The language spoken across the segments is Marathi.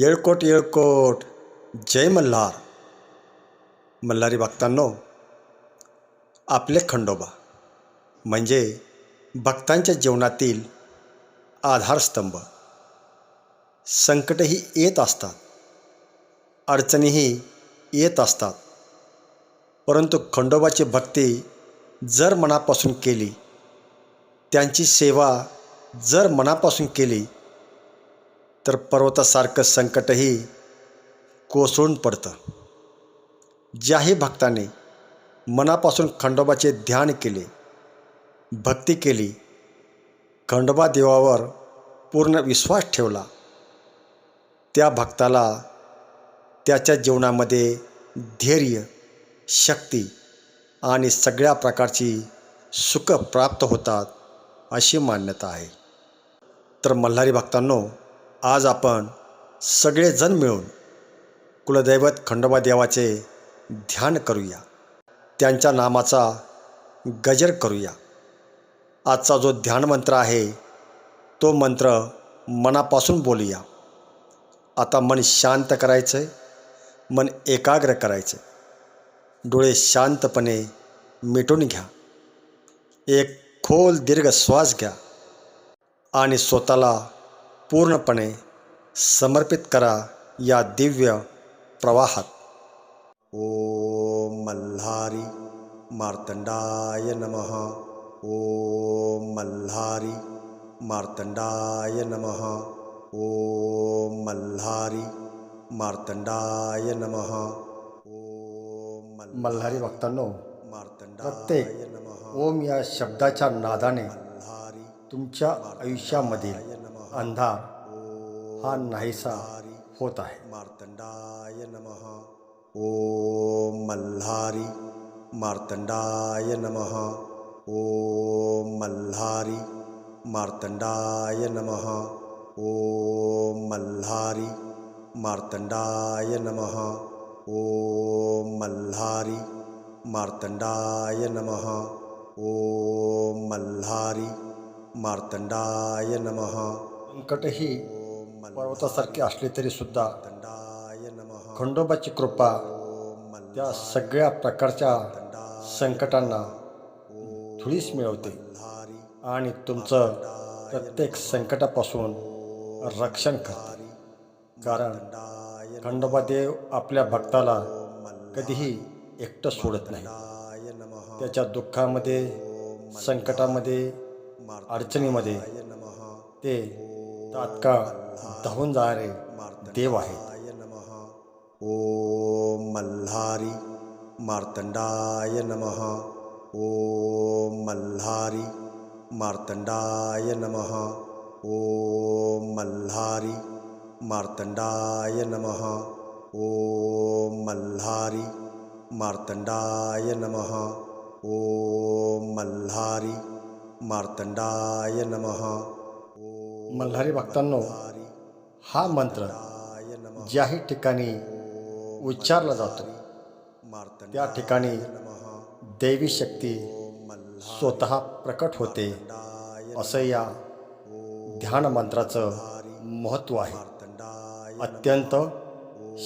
येळकोट येळकोट. जय मल्हार. मल्हारी भक्तांनो आपले खंडोबा. म्हणजे भक्तांच्या जीवनातील आधारस्तंभ. संकटही येत असतात. अडचणीही येत असतात. परंतु खंडोबाची भक्ती जर मनापासून केली त्यांची सेवा जर मनापासून केली तर पर्वतासारखं संकटही कोसळून पडतं. ज्याही भक्ताने मनापासून खंडोबाचे ध्यान केले भक्ती केली खंडोबा देवावर पूर्ण विश्वास ठेवला त्या भक्ताला त्याच्या जीवनामध्ये धैर्य शक्ती आणि सगळ्या प्रकारची सुख प्राप्त होतात अशी मान्यता आहे. तर मल्हारी भक्तांनो आज आपण सगळेजण मिळून कुलदैवत खंडोबा देवाचे ध्यान करूया. त्यांच्या नामाचा गजर करूया. आजचा जो ध्यान मंत्र आहे तो मंत्र मनापासून बोलूया. आता मन शांत करायचं आहे मन एकाग्र करायचं डोळे शांतपणे मिटून घ्या. एक खोल दीर्घ श्वास घ्या. आणि स्वतःला पूर्णपणे समर्पित करा या दिव्य प्रवाहात. ओम मल्हारी मार्तंडाय नमः. ओम मल्हारी मार्तंडाय नमः. ओम मल्हारी मार्तंडाय नमः. ओम मल्हारी भक्तांनो प्रत्येक ओम या शब्दाच्या नादाने तुमच्या आयुष्यामधील अंधार हा नाहीसा होत आहे. मार्तंडाय नमः. ओ मल्हारी. मार्तंडाय नमः. ओ मल्हारी. मार्तंडाय नमः. ओ मल्हारी. मार्तंडाय नमः. ओ मल्हारी. मार्तंडाय नमः. ओ मल्हारी. मार्तंडाय नमः. संकटही पर्वतासारखे असले तरी सुद्धा खंडोबाची कृपा त्या सगळ्या प्रकारच्या संकटांना धुळीस मिळवते. आणि तुमचं प्रत्येक संकटापासून रक्षण करते. कारण खंडोबा देव आपल्या भक्ताला कधीही एकटं सोडत नाही. त्याच्या दुःखामध्ये संकटामध्ये अडचणीमध्ये ते तात्काळ धावून जाणारे देव आहेत. ओम मल्हारी मार्तंडाय नमः. ओम मल्हारी मार्तंडाय नमः. ओम मल्हारी मार्तंडाय नमः. ओम मल्हारी मार्तंडाय नमः. ओम मल्हारी मार्तंडाय नमः. मल्हारी भक्तांनो हा मंत्र ज्याही ठिकाणी उच्चारला जातो त्या ठिकाणी दैवी शक्ती स्वतः प्रकट होते असं या ध्यान मंत्राचं महत्त्व आहे. अत्यंत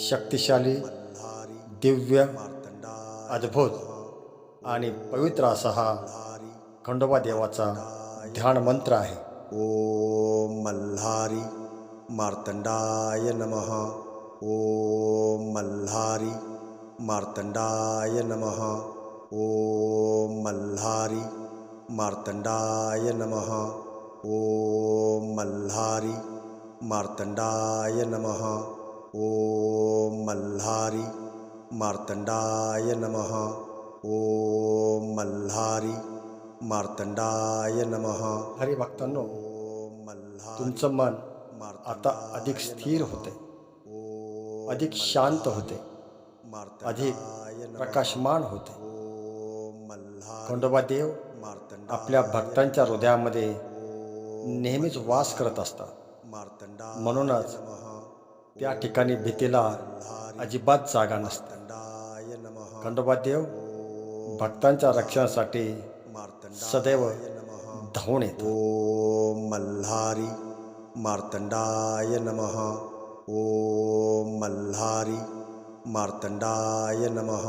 शक्तिशाली दिव्य अद्भुत आणि पवित्र असा हा खंडोबा देवाचा ध्यान मंत्र आहे. ओम मल्हारी मार्तंडाय नमः ओम मल्हारी मार्तंडाय नमः ओम मल्हारी मार्तंडाय नमः ओम मल्हारी मार्तंडाय नमः ओम मल्हारी मार्तंडाय नमः ओम मल्हारी मार्तंडाय नमः हरी भक्तांनो तुमचं मन आता अधिक स्थिर होते. अधिक शांत होते. अधिक प्रकाशमान होते. खंडोबा देव आपल्या भक्तांच्या हृदयामध्ये नेहमीच वास करत असतात. म्हणूनच त्या ठिकाणी भीतीला अजिबात जागा नसते. खंडोबा देव भक्तांच्या रक्षणासाठी सदैव धावून येतो ओम मल्हारी मार्तंडाय नमः ॐ मल्हारी मार्तण्डाय नमः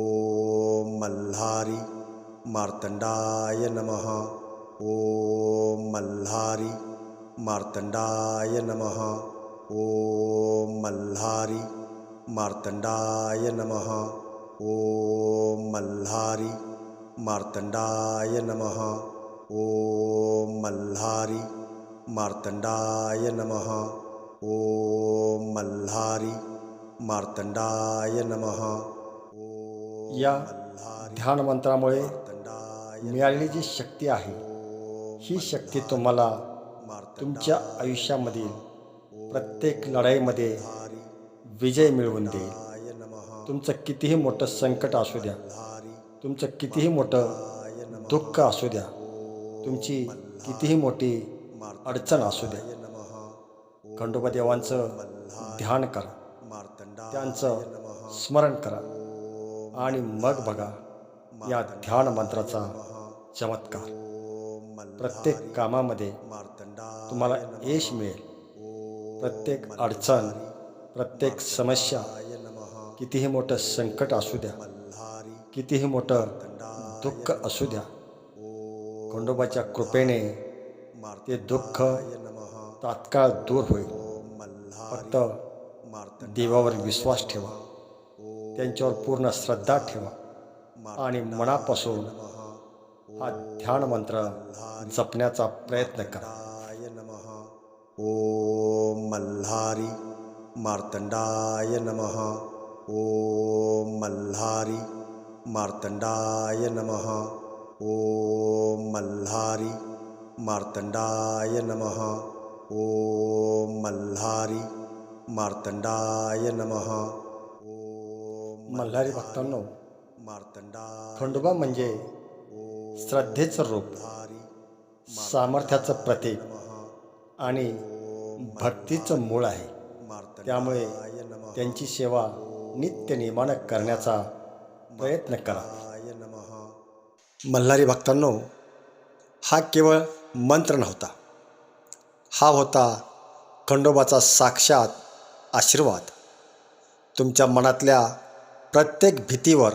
ॐ मल्हारी मार्तण्डाय नमः ॐ मल्हारी मार्तण्डाय नमः ॐ मल्हारी मार्तण्डाय नमः ॐ मल्हारी मार्तण्डाय नमः ॐ मल्हारी मार्तण्डाय नमः। ॐ मल्हारी मार्तण्डाय नमः। या ध्यान मंत्रामुळे मिळालेली जी शक्ती आहे ही शक्ती तुम्हाला तुमच्या आयुष्यामधील प्रत्येक लढाईमध्ये विजय मिळवून देईल तुमचं कितीही मोठं संकट असू द्या तुमचं कितीही मोठं दुःख असू द्या तुमची कितीही मोठी अडचण असू द्या खंडोबा देवांचं ध्यान करा. त्यांचं स्मरण करा. आणि मग बघा या ध्यान मंत्राचा चमत्कार. प्रत्येक कामामध्ये तुम्हाला यश मिळेल. प्रत्येक अडचण प्रत्येक समस्या कितीही मोठं संकट असू द्या कितीही मोठं दुःख असू द्या खंडोबाच्या कृपेने ते दुःख तात्काळ दूर होईल. फक्त देवावर विश्वास ठेवा. त्यांच्यावर पूर्ण श्रद्धा ठेवा. आणि मनापासून हा ध्यान मंत्र जपण्याचा प्रयत्न करा. ओ मल्हारी मार्तंडाय नमः. ओ मल्हारी मार्तंडाय नमः. ॐ मल्हारी मार्तण्डाय नमः। ॐ मल्हारी मार्तण्डाय नमः। मल्हारी भक्तांनो मार्तंडा खंडोबा म्हणजे श्रद्धेचं रूप सामर्थ्याचं प्रतीक आणि भक्तीचं मूळ आहे. त्यामुळे त्यांची सेवा नित्य नियमानं करण्याचा प्रयत्न करा. मल्हारी भक्तांनो हा केवळ मंत्र नव्हता. हा होता खंडोबाचा साक्षात आशीर्वाद. तुमच्या मनातल्या प्रत्येक भीतीवर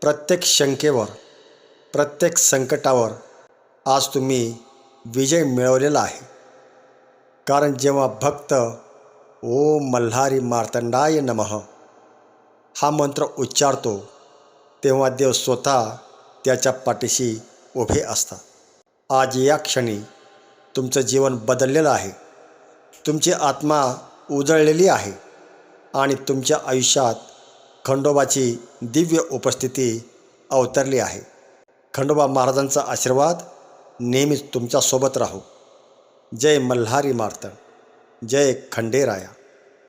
प्रत्येक शंकेवर प्रत्येक संकटावर आज तुम्ही विजय मिळवलेला आहे. कारण जेव्हा भक्त ओम मल्हारी मार्तंडाय नमः हा मंत्र उच्चारतो तेव्हा देव स्वतः त्याच्या पाठीशी उभे असतात. आज या क्षणी तुमचं जीवन बदललेलं आहे. तुमची आत्मा उजळलेली आहे आणि तुमच्या आयुष्यात खंडोबाची दिव्य उपस्थिती अवतरली आहे. खंडोबा महाराजांचा आशीर्वाद नेहमीच तुमच्यासोबत राहू. जय मल्हारी मार्तंड. जय खंडेराया.